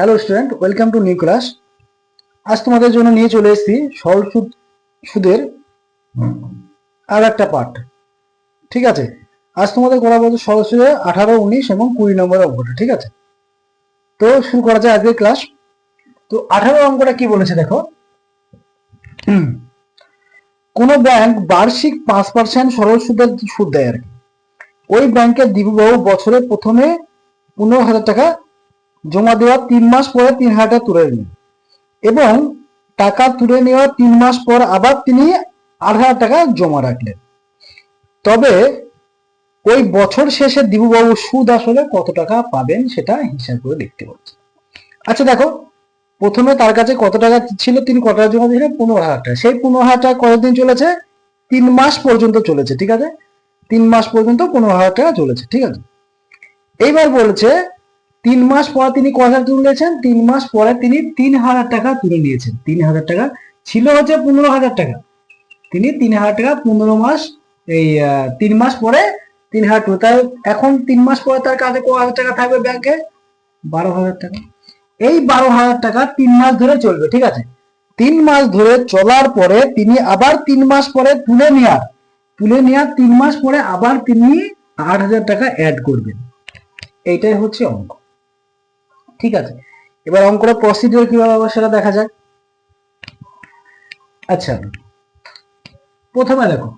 Hello student welcome to new class আজ তোমাদের জন্য নিয়ে চলে এসেছি সরল সুদ, সুদের আর একটা পার্ট ঠিক আছে? আজ তোমাদের করা বলছে সরল সুদে আঠারো, উনিশ এবং কুড়ি নম্বর অঙ্কটা, ঠিক আছে? তো শুরু করা যায় আজকের ক্লাস তো আঠারো অঙ্কটা কি বলেছে দেখো। কোনো ব্যাংক বার্ষিক পাঁচ পার্সেন্ট সরল সুদের সুদ দেয় আর কি। ওই ব্যাংকের দিববাবু বছরে প্রথমে পনেরো হাজার টাকা জমা দেওয়ার তিন মাস পরে তিন হাজার টাকা তুলে নিলেন এবং টাকা তুলে নেওয়ার তিন মাস পর আবার তিনি আট হাজার টাকা জমা রাখলেন। তবে ওই বছর শেষে দিবুবাবু সুদ আসলে কত টাকা পাবেন সেটা হিসাব করে লিখতে বলছে আচ্ছা দেখো, প্রথমে তার কাছে কত টাকা ছিল? তিনি কত টাকা জমা দিয়েছিলেন? পনেরো হাজার টাকা। সেই পনেরো হাজার টাকা কতদিন চলেছে? তিন মাস পর্যন্ত চলেছে, ঠিক আছে? তিন মাস পর্যন্ত পনেরো হাজার টাকা চলেছে, ঠিক আছে? এইবার বলেছে তিন মাস পর তিনি হাজার তুলেছেন তিন মাস পরে তিনি তিন হাজার টাকা তুলে নিয়েছেন। তিন হাজার টাকা ছিল হচ্ছে পনেরো হাজার টাকা। তিনি তিন হাজার টাকা পনেরো মাস, এই তিন মাস পরে তিন হাজার তাই এখন তিন মাস পরে তার কাছে কত হাজার টাকা থাকবে ব্যাংকে বারো হাজার টাকা। এই বারো হাজার টাকা তিন মাস ধরে চলবে, ঠিক আছে? তিন মাস ধরে চলার পরে তিনি আবার তিন মাস পরে তুলে নেওয়ার তুলে নেওয়ার তিন মাস পরে আবার তিনি আট হাজার টাকা অ্যাড করবেন। এইটাই হচ্ছে অঙ্ক। ঠিক আছে। এবার অঙ্কটা প্রসিডিওর কীভাবে হবে সেটা দেখা যাক। আচ্ছা প্রথমে দেখো,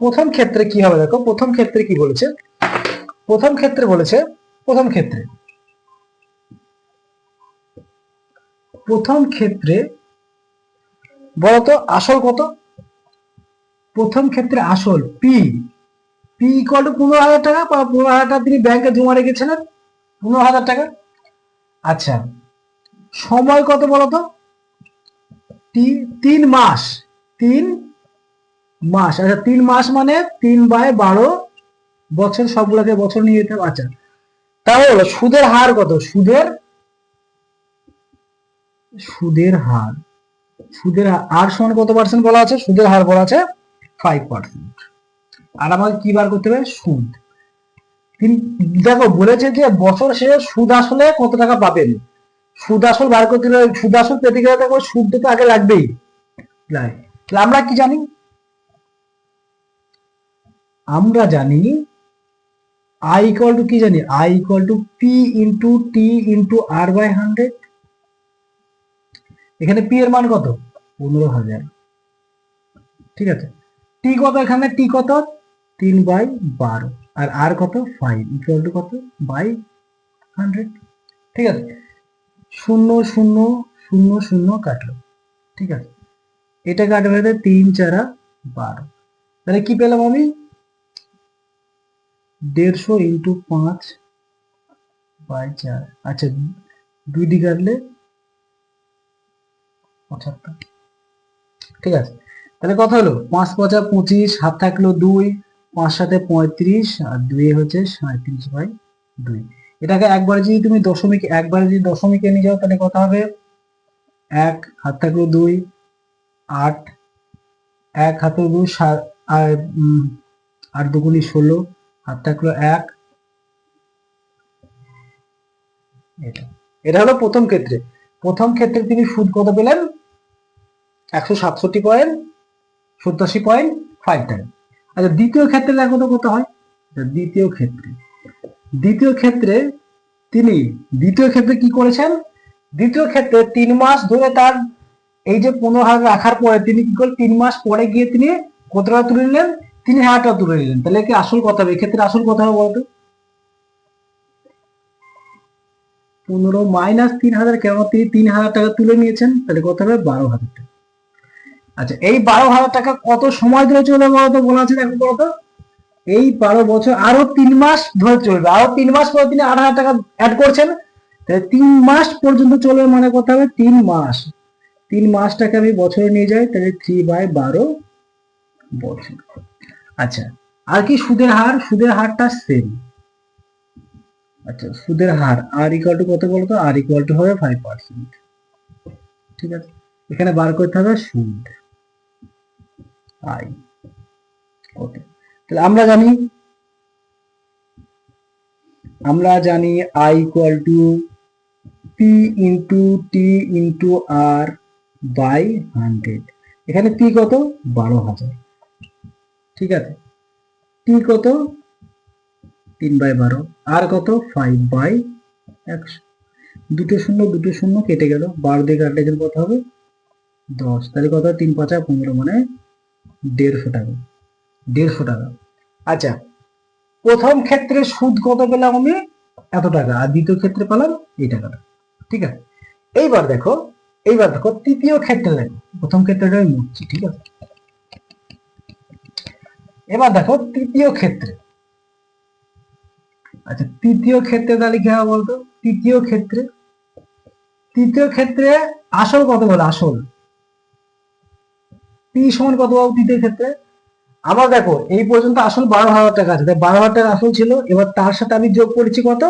প্রথম ক্ষেত্রে কি হবে দেখো? প্রথম ক্ষেত্রে কি বলেছে? প্রথম ক্ষেত্রে বলেছে, প্রথম ক্ষেত্রে প্রথম ক্ষেত্রে বলতো আসল কত? প্রথম ক্ষেত্রে আসল পি পি ইকুয়াল টু পনেরো হাজার টাকা বা পনেরো হাজার টাকা তিনি ব্যাংকে জমা রেখেছিলেন। পনেরো হাজার টাকা। আচ্ছা সময় কত বলতো তিন মাস তিন মাস। আচ্ছা তিন মাস মানে তিন বাই বারো বছর, সবগুলোকে বছর নিয়ে যেতে। আচ্ছা তাহলে সুদের হার কত? সুদের সুদের হার, সুদের আর সমান কত পার্সেন্ট বলা আছে? সুদের হার বলা আছে ফাইভ পার্সেন্ট আর আমাকে কি বার করতে হবে? সুদ। দেখো, বলেছে যে বছর শেষে সুদ আসলে কত টাকা পাবেন? সুদ আসল বার করতে গেলে সুদ আসল পেতে গেলে দেখো সুদ তো আগে লাগবেই। আমরা কি জানি? আমরা জানি আই ইকুয়াল টু কি জানি? I equal to P into T into R by hundred এখানে পি এর মান কত? পনেরো হাজার। ঠিক আছে? টি কত এখানে? টি কত? তিন বাই বারো। আর আর কত? ফাইভ ইকুয়াল টু কত? বাই হান্ড্রেড ঠিক আছে? শূন্য শূন্য শূন্য শূন্য কাটলো। ঠিক আছে? এটা কাটবে হচ্ছে তিন চারা বারো। তাহলে কি পেলাম আমি? দেড়শো ইন্টু পাঁচ বাই চার। আচ্ছা দুই দি কাটলে পঁচাত্তর। ঠিক আছে? তাহলে কথা হলো, পাঁচ পঁচা পঁচিশ, হাত থাকল দুই। পাঁচ সাথে পঁয়ত্রিশ আর দুই হচ্ছে সাঁত্রিশ বাই দুই। এটাকে একবার যদি তুমি দশমিক, একবার যদি দশমিকে নিয়ে যাও, তাহলে কত হবে? এক হাত থাকল দুই, আট, এক হাতে দুই আর আট দুগুনি ষোলো, হাত থাকল এক। এটা এটা হলো প্রথম ক্ষেত্রে। প্রথম ক্ষেত্রে তিনি সুদ কত পেলেন? একশো সাতষট্টি পয়েন্ট সত্তরশি পয়েন্ট ফাইভ টাকা আচ্ছা দ্বিতীয় ক্ষেত্রে দেখো কত হয়? আচ্ছা, দ্বিতীয় ক্ষেত্রে। দ্বিতীয় ক্ষেত্রে তিনি দ্বিতীয় ক্ষেত্রে কি করেছেন? দ্বিতীয় ক্ষেত্রে তিন মাস ধরে তার এই যে পনেরো হাজার রাখার পরে তিনি কি করলেন? তিন মাস পরে গিয়ে তিনি কত টাকা তুলে নিলেন? তিন হাজার টাকা তুলে নিলেন। তাহলে কি আসল কথা হবে। এক্ষেত্রে আসল কথা হবে বলতো? পনেরো মাইনাস তিন হাজার কেন? তিনি তিন হাজার টাকা তুলে নিয়েছেন। তাহলে কত হবে? বারো হাজার টাকা। আচ্ছা এই বারো হাজার টাকা কত সময় ধরে চলবে বলতো? বলা আছে দেখো বলতো? এই বারো বছর আরও তিন মাস ধরে চলবে। আরও তিন মাস পর তিনি আট হাজার টাকা অ্যাড করছেন। তাহলে তিন মাস পর্যন্ত চলবে মানে কত হবে তিন মাস। তিন মাসটাকে আমি বছরে নিয়ে যাই, তাহলে থ্রি বাই বারো বছর। আচ্ছা আর কি সুদের হার? সুদের হারটা সেম আচ্ছা সুদের হার আর ইকুয়াল টু কত বলতো? আর ইকুয়াল টু হবে ফাইভ পার্সেন্ট ঠিক আছে? এখানে বার করতে হবে সুদ। আই। ওকে। তাহলে আমরা জানি আমরা জানি I equal to P into T into R by hundred এখানে পি কত? বারো হাজার। ঠিক আছে? টি কত? তিন বাই বারো। আর কত? ফাইভ বাই একশো। দুটো শূন্য দুটো শূন্য কেটে গেল। বারো দিয়ে কাটলে কত হবে? দশ। তাহলে কত? তিন পাঁচা পনেরো মানে দেড়শো টাকা দেড়শো টাকা। আচ্ছা প্রথম ক্ষেত্রে সুদ কত পেলাম আমি? এত টাকা। আর দ্বিতীয় ক্ষেত্রে পেলাম এই টাকাটা। ঠিক আছে? এইবার দেখো এইবার দেখো, তৃতীয় ক্ষেত্রে দেখো। প্রথম ক্ষেত্রটা আমি মুছছি, ঠিক আছে? এবার দেখো, তৃতীয় ক্ষেত্রে। আচ্ছা তৃতীয় ক্ষেত্রে তাহলে কি হবে বলতো? তৃতীয় ক্ষেত্রে তৃতীয় ক্ষেত্রে আসল কত বলে? আসল। পি সমান কত পাবো তৃতীয় ক্ষেত্রে? আবার দেখো, এই পর্যন্ত আসল বারো হাজার টাকা আছে। বারো হাজার টাকা আসল ছিল, এবার তার সাথে আমি যোগ করেছি কত?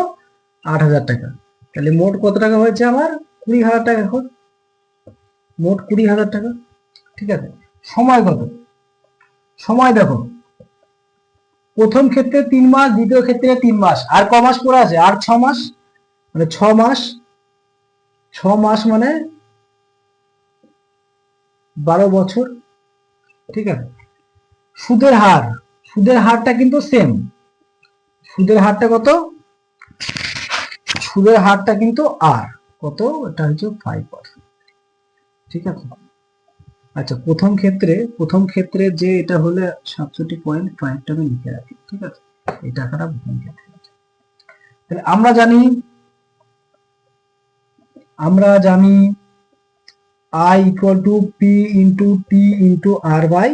আট হাজার টাকা। তাহলে মোট কত টাকা হয়েছে আমার? কুড়ি হাজার টাকা এখন। মোট কুড়ি হাজার টাকা। ঠিক আছে? সময় কত? সময় দেখো। প্রথম ক্ষেত্রে তিন মাস, দ্বিতীয় ক্ষেত্রে তিন মাস। আর ক মাস পরে আছে? আর ছ মাস? মানে ছ মাস? ছ মাস মানে বারো বছর। ঠিক আছে? সুদের হার, সুদের হারটা কিন্তু সেম সুদের হারটা কত? সুদের হারটা কিন্তু আর কত? এটা হচ্ছে ফাইভ পার্সেন্ট ঠিক আছে? আচ্ছা প্রথম ক্ষেত্রে প্রথম ক্ষেত্রে যে এটা হলে সাতষট্টি পয়েন্ট ফাইভটা আমি লিখে রাখি, ঠিক আছে? এই টাকাটা প্রথম ক্ষেত্রে। তাহলে আমরা জানি আমরা জানি I equal to P into T into R by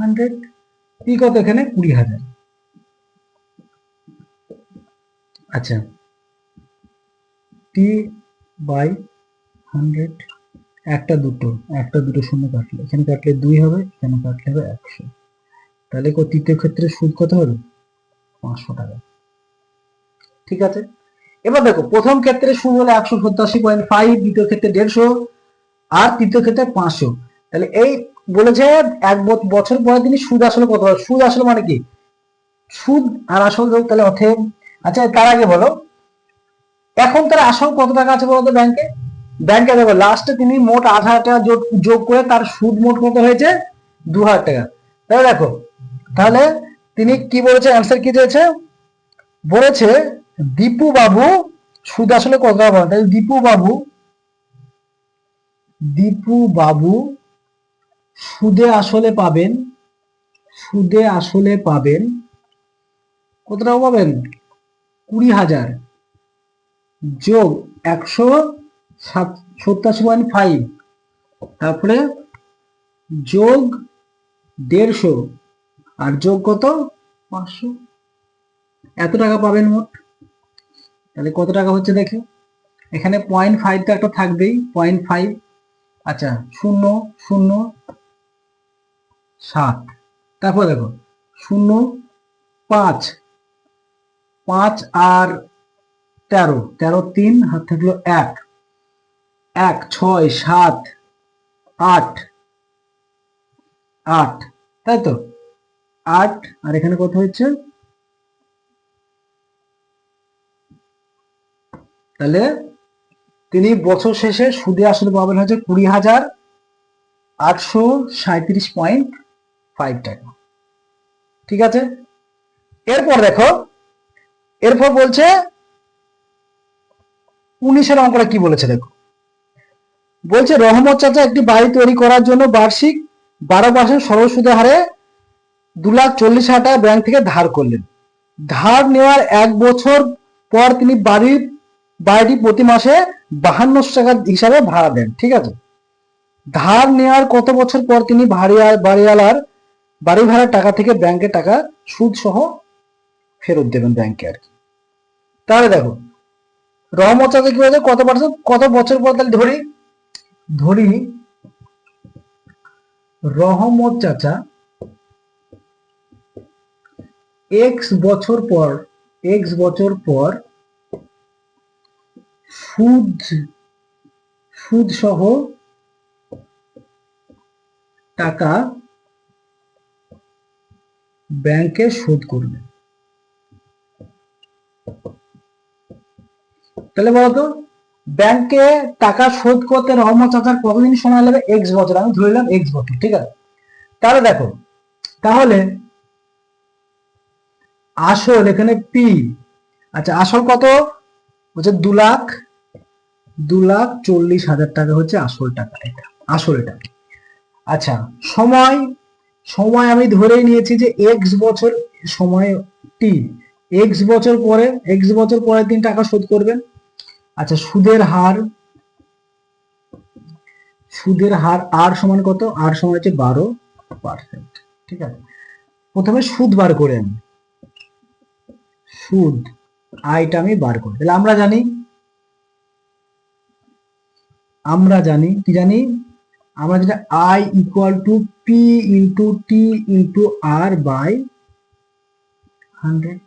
hundred P কত এখানে? কুড়ি হাজার। আচ্ছা। টি বাই হান্ড্রেড একটা দুটো। একটা দুটো শূন্য কাটলে। এখানে কাটলে দুই হবে, এখানে কাটলে হবে একশো। তাহলে তৃতীয় ক্ষেত্রে সুদ কত হবে? পাঁচশো টাকা। ঠিক আছে? এবার দেখো, প্রথম ক্ষেত্রে সুদ হলো একশো সত্তরাশি পয়েন্ট ফাইভ দ্বিতীয় ক্ষেত্রে দেড়শো। আর তৃতীয় ক্ষেত্রে পাঁচশো। তাহলে এই বলেছে এক বছর পরে তিনি সুদ আসলে কত সুদ আসলে মানে কি? সুদ আর আসল তাহলে অর্থে আচ্ছা তার আগে বলো। এখন তার আসল কত টাকা আছে বলতো ব্যাংকে? ব্যাংকে দেখো লাস্টে তিনি মোট আট হাজার টাকা যোগ- করে তার সুদ মোট কত হয়েছে? দু হাজার টাকা। তাহলে দেখো, তাহলে তিনি কি বলেছে? অ্যান্সার কি দিয়েছে? বলেছে দীপু বাবু সুদ আসলে কত টাকা তাহলে দীপু বাবু দীপু বাবু, সুদে আসলে পাবেন, সুদে আসলে পাবেন কত টাকা পাবেন? কুড়ি হাজার। যোগ একশো সাত সত্তরাশি পয়েন্ট ফাইভ তারপরে যোগ দেড়শো। আর যোগ কত? পাঁচশো। এত টাকা পাবেন মোট। তাহলে কত টাকা হচ্ছে দেখে? এখানে পয়েন্ট ফাইভ তো একটা থাকবেই। পয়েন্ট ফাইভ আচ্ছা শূন্য শূন্য, সাত। তারপর দেখো, শূন্য, পাঁচ। পাঁচ আর তেরো। তেরো তিন, হাত থাকল এক। এক, ছয়, সাত, আট আট। তাই তো? আট, আর এখানে কত হচ্ছে তাহলে তিনি বছর শেষে সুদে আসলে পাবেন হচ্ছে কুড়ি হাজার আটশো সাঁত্রিশ পয়েন্ট ফাইভ টাকা। ঠিক আছে? এরপর দেখো, এরপর বলছে উনিশের অঙ্কটা কি বলেছে দেখো? বলছে, রহমত চাচা একটি বাড়ি তৈরি করার জন্য বার্ষিক বারো পার্সেন্ট সরল হারে দু লাখ চল্লিশ হাজার টাকা ব্যাংক থেকে ধার করলেন। ধার নেওয়ার এক বছর পর তিনি বাড়ির বাড়িটি প্রতি মাসে বাহান্নশো টাকা হিসাবে ভাড়া দেন, ঠিক আছে? ধার নেওয়ার কত বছর পর তিনি ভাড়িয়া বাড়িওয়ালার বাড়ি ভাড়ার টাকা থেকে ব্যাংকে টাকা সুদ সহ ফেরত দেবেন ব্যাংকে আর কি। তাহলে দেখো রহমত চাচা কি বলছে? কত পার্সেন্ট কত বছর পর তাহলে ধরি ধরি রহমত চাচা, এক্স বছর পর, এক্স বছর পর সুদ সুদ সহ টাকা ব্যাংকে শোধ করবে। তাহলে বলতো, ব্যাংকে টাকা শোধ করতে রহমত চাচার কতদিন সময় লাগবে? এক্স বছর, আমি ধরে নিলাম এক্স বছর, ঠিক আছে? তাহলে দেখো, তাহলে আসল এখানে পি আচ্ছা আসল কত? হচ্ছে দু লাখ দু লাখ চল্লিশ হাজার টাকা হচ্ছে আসল টাকা এটা, আসল এটা আচ্ছা সময় সময় আমি ধরেই নিয়েছি যে এক্স বছর সময় টি এক্স বছর পরে এক্স বছর পরের দিন টাকা শোধ করবেন। আচ্ছা সুদের হার সুদের হার আর সমান কত? আর সমান হচ্ছে বারো পার্সেন্ট ঠিক আছে? প্রথমে সুদ বার করে আমি সুদ আয়টা আমি বার করি তাহলে আমরা জানি আমরা জানি, কি জানি? আমরা যেটা I equal to P into T into R by hundred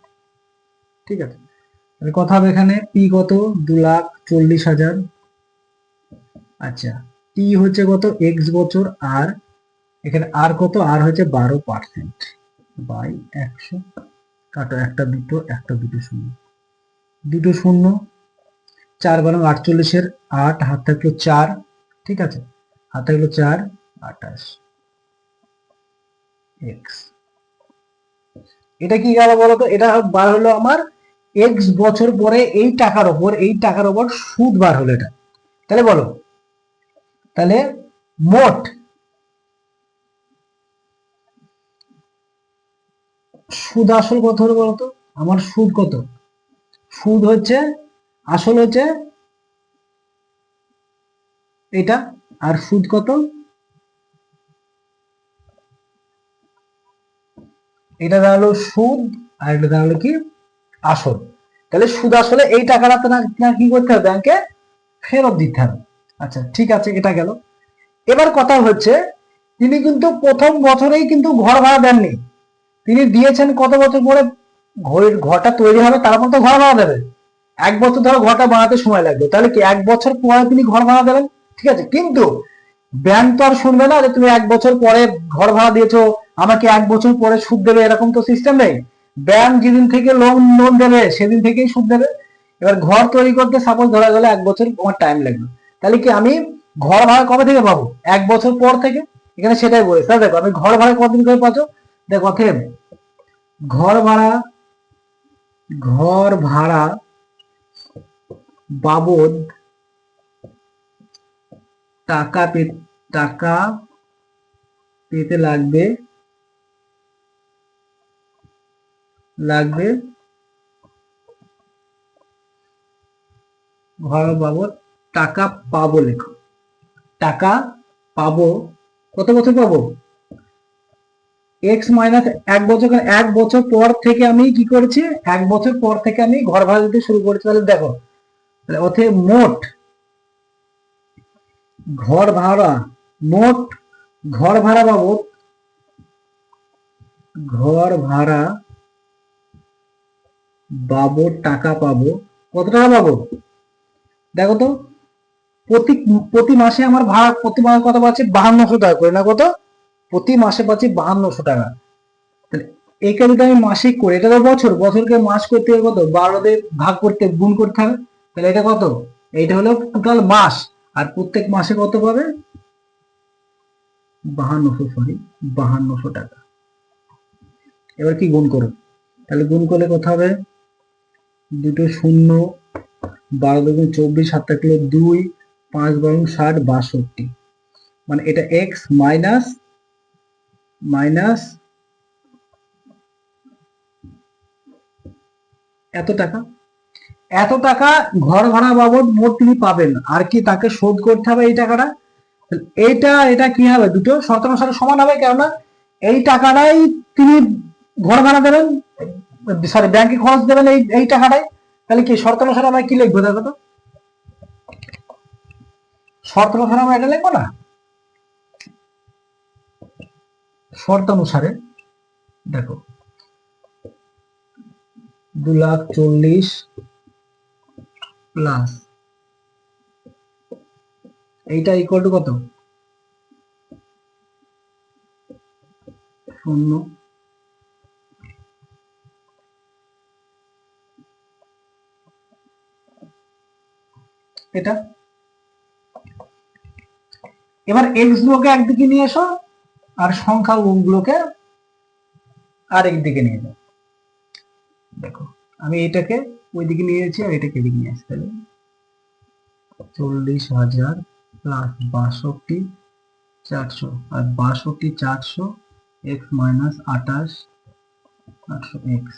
ঠিক আছে? তাহলে কথা হবে এখানে পি কত? দু লাখ চল্লিশ হাজার। আচ্ছা টি হচ্ছে কত? এক্স বছর আর এখানে আর কত? আর হচ্ছে বারো পার্সেন্ট বাই একশো। কাটো একটা দুটো একটা দুটো শূন্য। দুটো শূন্য চার বারো আটচল্লিশের আট, হাত থাকল চার, ঠিক আছে? হাত থাকল চার, আঠাশ। এটা কি গেল বলতো? এটা বার হলো আমার এক্স বছর পরে এই টাকার ওপর, এই টাকার ওপর সুদ বার হলো এটা। তাহলে বলো। তাহলে মোট সুদ আসল কত হলো বলতো? আমার সুদ কত? সুদ হচ্ছে আসল হচ্ছে এটা, আর সুদ কত? এটা দাঁড়াল সুদ, আর এটা দাঁড়াল কি? আসল। তাহলে সুদ আসলে এই টাকাটা কি করতে হবে? ব্যাংকে ফেরত দিতে হবে। আচ্ছা ঠিক আছে, এটা গেল। এবার কথা হচ্ছে, তিনি কিন্তু প্রথম বছরেই কিন্তু ঘর ভাড়া দেননি। তিনি দিয়েছেন কত বছর পরে ঘরের ঘরটা তৈরি হবে, তারপর তো ঘর ভাড়া দেবে। এক বছর ধরো ঘরটা বানাতে সময় লাগবে। তাহলে কি এক বছর পরে তিনি ঘর ভাড়া দেবেন? ঠিক আছে? কিন্তু ব্যাংক তো আর শুনবে না যে তুমি এক বছর পরে ঘর ভাড়া দিয়েছ, আমাকে এক বছর পরে সুদ দেবে, এরকম তো সিস্টেম নেই। ব্যাংক যেদিন থেকে লোন লোন দেবে, সেদিন থেকেই সুদ দেবে। এবার ঘর তৈরি করতে সাপোজ ধরা গেলে এক বছর আমার টাইম লাগবে। তাহলে কি আমি ঘর ভাড়া কবে থেকে পাবো? এক বছর পর থেকে? এখানে সেটাই বলি স্যার দেখো, আমি ঘর ভাড়া কতদিন করে পাচ্ছ দেখো ঘর ভাড়া ঘর ভাড়া বাবদ টাকা টাকা পেতে লাগবে লাগবে ঘর বাবদ টাকা পাবো লেখো। টাকা পাবো, কত বছর পাবো? এক্স মাইনাস এক বছর এক বছর পর থেকে আমি কি করেছি? এক বছর পর থেকে আমি ঘর ভাড়া দিতে শুরু করেছি। তাহলে দেখো তাহলে অথে মোট ঘর ভাড়া, মোট ঘর ভাড়া বাবদ, ঘর ভাড়া বাবদ টাকা পাবো, কত টাকা পাবো? দেখো তো, প্রতি প্রতি মাসে আমার ভাড়া প্রতি মাসে কত পাচ্ছি? বাহান্নশো টাকা করে, না কত? প্রতি মাসে পাচ্ছি বাহান্নশো টাকা। একে যদি আমি মাসিক করি, এটা তো বছর, বছরকে মাস করতে কত? বারো দিয়ে ভাগ করতে, গুণ করতে হবে। তাহলে এটা কত? এইটা হলো টোটাল মাস। আর প্রত্যেক মাসে কত পাবে? বাহান্নশো সরি বাহান্নশো টাকা। এবার কি গুণ করো? তাহলে গুণ করলে কত হবে? দুটো শূন্য, বারো দুগুণ চব্বিশ, সাত থাকল দুই, পাঁচ বারো ষাট, বাষট্টি। মানে এটা এক্স মাইনাস মাইনাস এত টাকা? এত টাকা ঘর ভাড়া বাবদ মোট তিনি পাবেন। আর কি তাকে শোধ করতে হবে এই টাকাটা? এইটা, এটা কি হবে? দুটো? শর্তানুসারে সমান হবে কেননা এই টাকাটাই তিনি ঘর ভাড়া দেবেন সরি ব্যাংকে খরচ দেবেন এই এই টাকাটাই। তাহলে কি শর্তানুসারে আমরা কি লিখব দেখো তো? শর্তানুসারে আমরা এটা লিখব না? শর্তানুসারে দেখো, দু লাখ চল্লিশ প্লাস এইটা ইকুয়াল টু কত? শূন্য। এটা? এবার এক্স গুলোকে একদিকে নিয়ে এসো, আর সংখ্যা গুলোকে আরেক দিকে নিয়ে যাও। দেখো, আমি এটাকে ওইদিকে নিয়ে যাচ্ছি আর এটাকে এদিকে নিয়ে আসছি তাহলে চল্লিশ হাজার প্লাস বাষট্টি, চারশো। আর বাষট্টি, চারশো এক্স মাইনাস আঠাশ, আটশো এক্স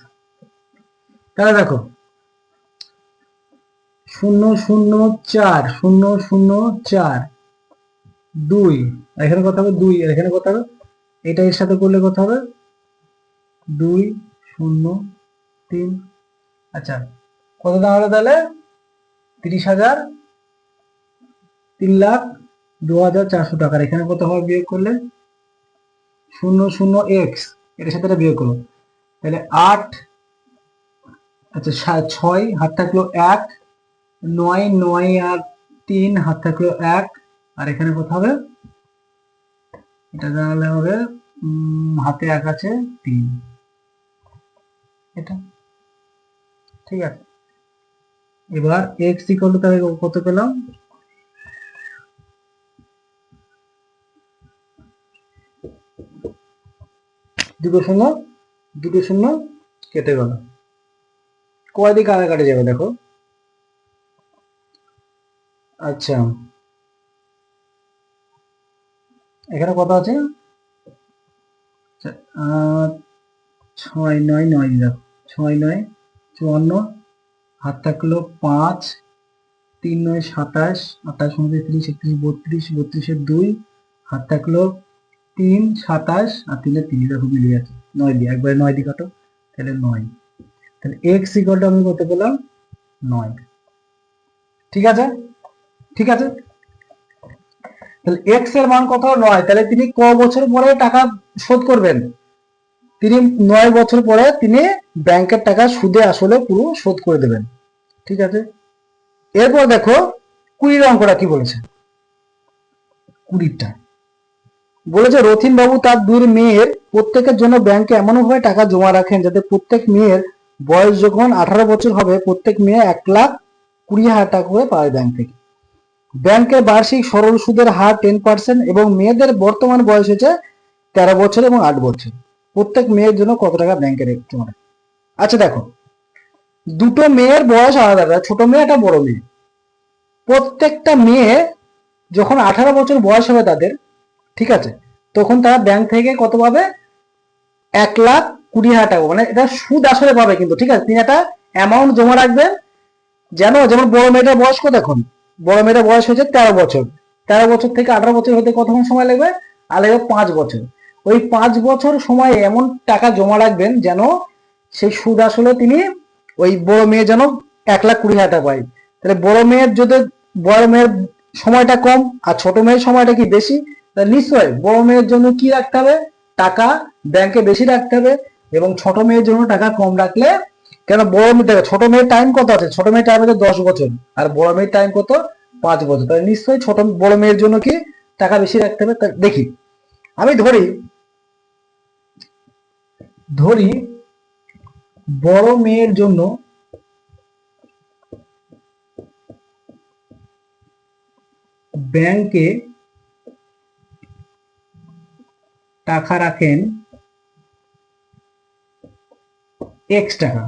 তাহলে দেখো, শূন্য শূন্য, চার, শূন্য শূন্য, চার, দুই। এখানে কত হবে? দুই। এখানে কত হবে? এটা এর সাথে করলে কত হবে? দুই, শূন্য, তিন। আচ্ছা কত দাঁড়াল তাহলে? তিরিশ হাজার তিন লাখ দু হাজার চারশো টাকার এখানে কত হবে বিয়োগ করলে? শূন্য শূন্য এক্স এটার সাথে বিয়োগ করো। তাহলে আট আচ্ছা ছয়, হাত থাকল এক, নয় নয় আর তিন, হাত থাকল এক। আর এখানে কত হবে? এটা জানালে হবে হাতে এক আছে তিন। এটা ঠিক আছে? এবার এক্স ইকুয়াল তাহলে কত পেলাম? দুটো শূন্য দুটো শূন্য কেটে গেল। কয় দিকে আগে কাটে যাবে দেখো? আচ্ছা। এখানে কত আছে? ছয়, নয় নয় ছয়, নয়, চুয়ান্ন হাত থাকল পাঁচ, তিন নয় সাতাশ, আঠাশ উনত্রিশ একত্রিশ, বত্রিশ, বত্রিশের দুই, হাত থাকল তিন, সাতাশ, আর তিনের তিন দেখো মিলে যাচ্ছে নয় দিয়ে, একবারে নয় দিয়ে কাটো, তাহলে নয়। তাহলে এক্স ইকুয়ালটা আমি কত পেলাম? নয়। ঠিক আছে? ঠিক আছে? তাহলে এক্সের মান কত? নয়। তাহলে তিনি ক বছর পরে টাকা শোধ করবেন? তিনি নয় বছর পরে তিনি ব্যাংকের টাকা সুদে আসলে পুরো শোধ করে দেবেন। ঠিক আছে? এরপর দেখো, কুড়ির অঙ্কটা কি বলেছে? কুড়িটা বলেছে রথিন বাবু তার দুই মেয়ের প্রত্যেকের জন্য ব্যাংকে এমনভাবে টাকা জমা রাখেন যাতে প্রত্যেক মেয়ের বয়স যখন আঠারো বছর হবে, প্রত্যেক মেয়ে এক লাখ কুড়ি হাজার টাকা করে পায় ব্যাংক থেকে। ব্যাংকের বার্ষিক সরল সুদের হার টেন পার্সেন্ট এবং মেয়েদের বর্তমান বয়স হচ্ছে তেরো বছর এবং আট বছর। প্রত্যেক মেয়ের জন্য কত টাকা ব্যাংকে জমা রাখে আচ্ছা দেখো, দুটো মেয়ের বয়স আলাদা আলাদা, ছোট মেয়ে একটা বড় মেয়ে। প্রত্যেকটা মেয়ে যখন আঠারো বছর বয়স হবে তাদের, ঠিক আছে, তখন তারা ব্যাংক থেকে কত পাবে? এক লাখ কুড়ি হাজার টাকা মানে এটা সুদ আসলে পাবে কিন্তু, ঠিক আছে? তিনি একটা অ্যামাউন্ট জমা রাখবেন, যেন যেমন বড় মেয়েটার বয়স কত এখন বড় মেয়েটার বয়স হচ্ছে তেরো বছর। তেরো বছর থেকে আঠারো বছর হতে কতক্ষণ সময় লাগবে? আর লাগবে পাঁচ বছর। ওই পাঁচ বছর সময় এমন টাকা জমা রাখবেন যেন সেই সুদ আসলে তিনি ওই বড় মেয়ে যেন এক লাখ কুড়ি হাজার টাকা পায়। তাহলে বড় মেয়ের যদি বড় মেয়ের সময়টা কম আর ছোট মেয়ের সময়টা কি বেশি? তাহলে নিশ্চয়ই বড় মেয়ের জন্য কি রাখতে হবে? টাকা ব্যাংকে বেশি রাখতে হবে এবং ছোট মেয়ের জন্য টাকা কম রাখলে কেন বড় মেয়ে দেখো, ছোট মেয়ের টাইম কত আছে? ছোট মেয়ের টাইম আছে দশ বছর আর বড় মেয়ের টাইম কত? পাঁচ বছর। তাহলে নিশ্চয়ই ছোট বড় মেয়ের জন্য কি টাকা বেশি রাখতে হবে? দেখি। আমি ধরি ধরি, বড় মেয়ের জন্য ব্যাংকে টাকা রাখেন এক্স টাকা।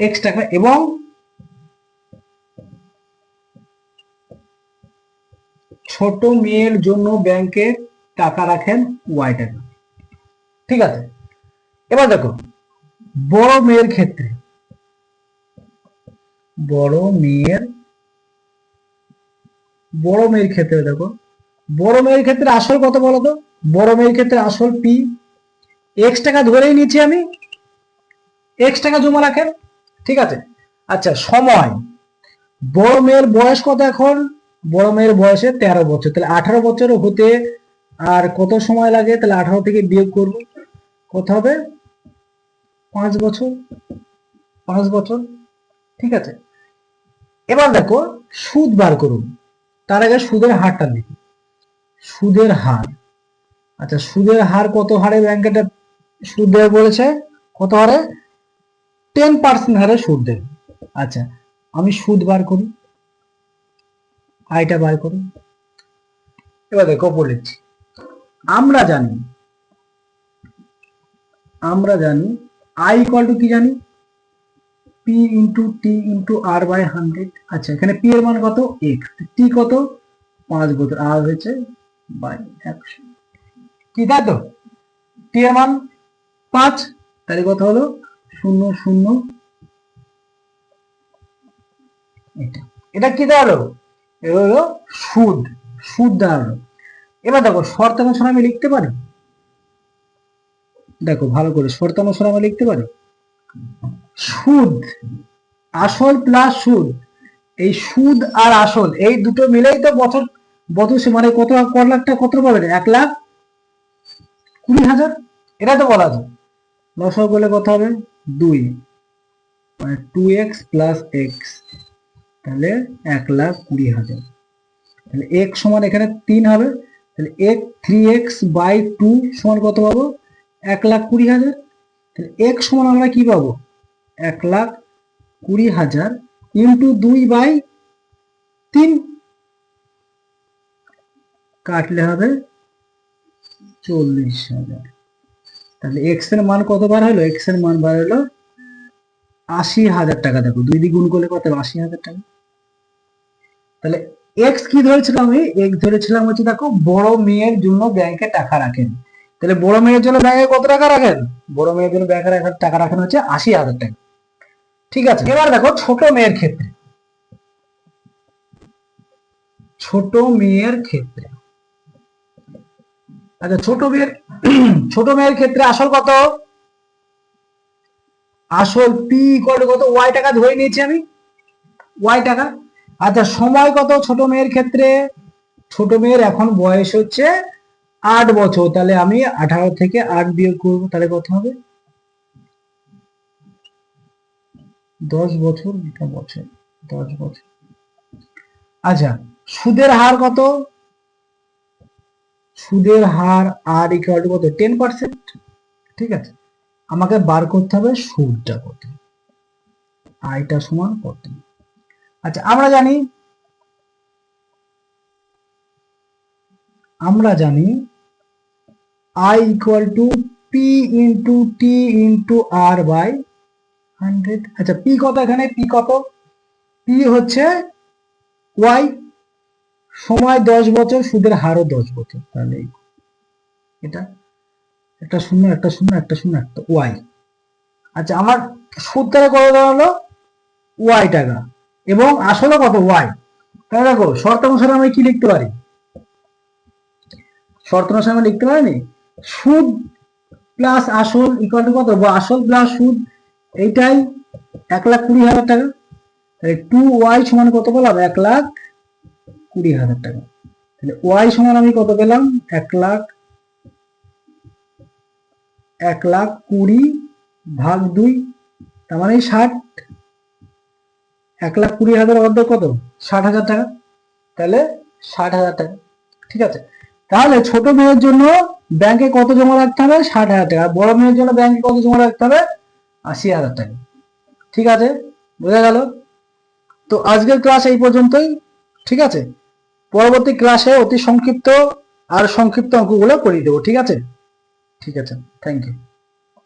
এক্স টাকা এবং ছোট মেয়ের জন্য ব্যাংকে টাকা রাখেন ওয়াই টাকা। ঠিক আছে? এবার দেখো, বড় মেয়ের ক্ষেত্রে, বড় মেয়ের বড় মেয়ের ক্ষেত্রে দেখো, বড় মেয়ের ক্ষেত্রে আসল কত বলো তো বড় মেয়ের ক্ষেত্রে আসল পি এক্স টাকা ধরেই নিচ্ছি আমি এক্স টাকা জমা রাখেন, ঠিক আছে? আচ্ছা সময়, বড় মেয়ের বয়স কত এখন? বড় মেয়ের বয়সে তেরো বছর, তাহলে আঠারো বছর হতে আর কত সময় লাগে? তাহলে আঠারো থেকে বিয়োগ করব। কত হবে। পাঁচ বছর পাঁচ বছর, ঠিক আছে? এবার দেখো, সুদ বার করুন। তার আগে সুদের হারটা দেখি সুদের হার। আচ্ছা সুদের হার কত হারে ব্যাংকে সুদ দেবে বলেছে? কত হারে? টেন পার্সেন্ট হারে সুদ দেবে। আচ্ছা আমি সুদ বার করি। আয়টা বার করুন এবার দেখো বলেছি আমরা জানি আমরা জানি আই ইকুয়াল টু কি জানি? P into T into R by hundred আচ্ছা এখানে পি এর মান কত? এক্স টি কত? পাঁচ বছর আর হয়েছে বাই একশো। কি তাই তো? টি এর মান পাঁচ। তাহলে কত হলো? শূন্য শূন্য। এটা। এটা কি দাঁড়াল এটা হলো সুদ। সুদ দাঁড়াল এবার দেখো শর্তানুসারে আমি লিখতে পারি। দেখো, ভালো করে শর্তানুসারে আমি লিখতে পারি? সুদ, আসল প্লাস সুদ। এই সুদ আর আসল, এই দুটো মিলেই তো বছর বছর মানে কত ক লাখ টাকা, কত পাবেন এক লাখ? কুড়ি হাজার? এটা তো বলা যায়। দশক বলে কত হবে? দুই। মানে টু এক্স প্লাস এক্স তাহলে এক লাখ কুড়ি হাজার। তাহলে এক সমান এখানে তিন হবে। তাহলে এক থ্রি এক্স বাই টু সমান কত পাবো? এক লাখ কুড়ি হাজার? তাহলে এক সমান আমরা কি পাবো? এক লাখ কুড়ি হাজার ইন্টু দুই বাই তিন। কাটলে হবে চল্লিশ হাজার। তাহলে এক্সের মান কত বার হলো? এক্সের মান বার হলো আশি হাজার টাকা। দেখো, দুই দিয়ে গুণ করলে কত আশি হাজার টাকা। তাহলে এক্স কি ধরেছিলাম আমি? এক্স ধরেছিলাম হচ্ছে দেখো বড় মেয়ের জন্য ব্যাংকে টাকা রাখেন। তাহলে বড় মেয়ের জন্য ব্যাংকে কত টাকা রাখেন? বড় মেয়ের জন্য ব্যাংকে রাখার টাকা রাখেন হচ্ছে আশি হাজার টাকা। ঠিক আছে, এবার দেখো ছোট মেয়ের ক্ষেত্রে। ছোট মেয়ের ক্ষেত্রে। আচ্ছা ছোট মেয়ের ছোট মেয়ের ক্ষেত্রে আসল কত? আসল পি কত কত? ওয়াই টাকা ধরে নিয়েছি আমি। ওয়াই টাকা। আচ্ছা সময় কত ছোট মেয়ের ক্ষেত্রে? ছোট মেয়ের এখন বয়স হচ্ছে আট বছর, তাহলে আমি আঠারো থেকে আট বিয়োগ করব, তাহলে কত হবে? দশ বছর এটা বছর, দশ বছর। আচ্ছা সুদের হার কত? সুদের হার আর ইকুয়াল টু কত? টেন পার্সেন্ট ঠিক আছে? আমাকে বার করতে হবে সুদটা কত? আয়টা সমান কত? আচ্ছা আমরা জানি আমরা জানি I equal to P into T into R by hundred আচ্ছা পি কত এখানে? পি কত? পি হচ্ছে ওয়াই সময় দশ বছর, সুদের হারও দশ বছর, তাহলে এটা। একটা শূন্য একটা শূন্য একটা শূন্য, একটা ওয়াই আচ্ছা আমার সুদ তারা কত দাঁড়াল? ওয়াই টাকা। এবং আসলে কত? ওয়াই তাহলে দেখো, শর্ত অনুসারে আমি কি লিখতে পারি? শর্ত অনুসারে আমি লিখতে পারিনি? সুদ প্লাস আসল ইকুয়াল টু কত আসল প্লাস সুদ এইটাই এক লাখ কুড়ি হাজার টাকা। তাহলে টু ওয়াই সমান কত পেলাম? এক লাখ কুড়ি হাজার টাকা। তাহলে ওয়াই সমান আমি কত পেলাম? এক লাখ এক লাখ কুড়ি ভাগ দুই, তার মানে ষাট। এক লাখ কুড়ি হাজার অর্ধ কত? ষাট হাজার টাকা। তাহলে ষাট হাজার টাকা। ঠিক আছে? তাহলে ছোট মেয়ের জন্য ব্যাংকে কত জমা রাখতে হবে? ষাট হাজার টাকা। বড় মেয়ের জন্য ব্যাংকে কত জমা রাখতে হবে? আশি হাজার টাকা। ঠিক আছে? বোঝা গেল? তো আজকের ক্লাস এই পর্যন্তই। ঠিক আছে? পরবর্তী ক্লাসে অতি সংক্ষিপ্ত আর সংক্ষিপ্ত অঙ্কগুলো করিয়ে দেবো। ঠিক আছে? ঠিক আছে। Thank you